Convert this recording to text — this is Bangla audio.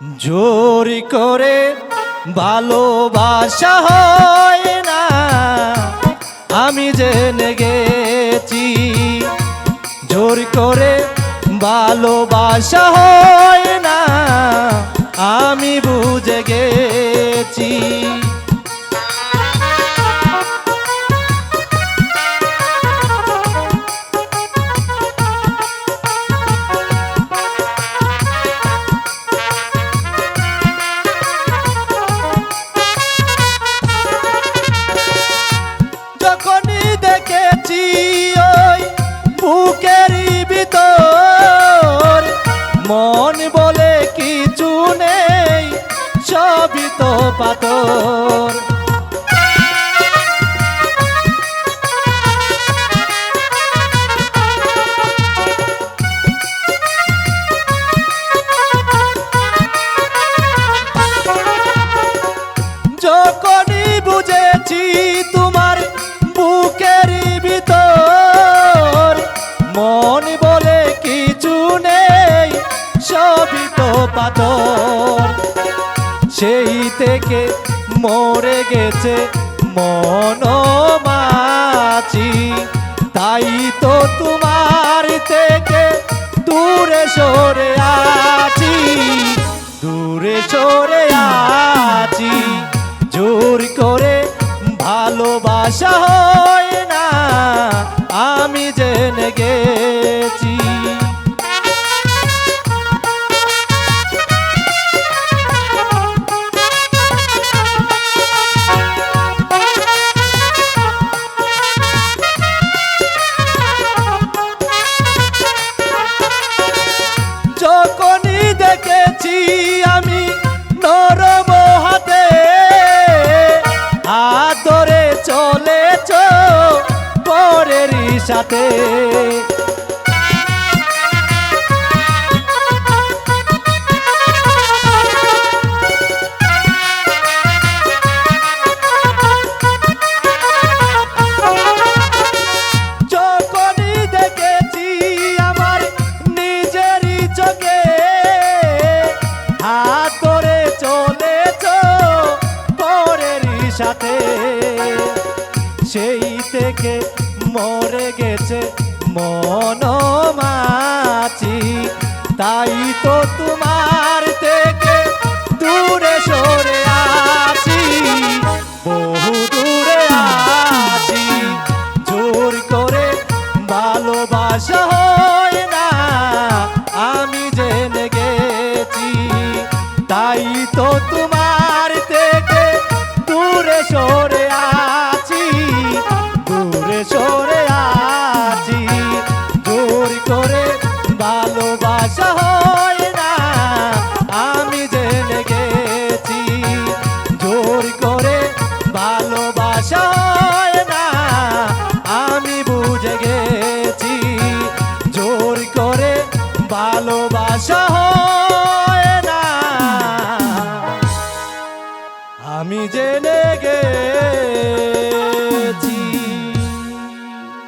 জোর করে ভালোবাসা হয় না। আমি জেনে গেছি, জোর করে ভালোবাসা হয় না। আমি বুঝে গেছি। সবই তো পাথর। যখনই বুঝেছি তোমার বুকের ভিতর মন বলে কিছু নেই তো সেই থেকে মরে গেছে মন মাছি তাই তো তোমার থেকে দূরে সরে আছি, দূরে সরে আছি। জোর করে ভালোবাসা হয় না, আমি জেনে গেছি আমি নরম হাতে। আদরে চলেছ পরেরই সাথে। থেকে মরে গেছে মন মাছি। তাই তো তোমার থেকে দূরে সরে আছি, বহু দূরে আছি। জোর করে ভালোবাসা আমি জেনে গেছি। তাই তো তোমার ভালোবাসা হয় না। আমি জেনে গেছি।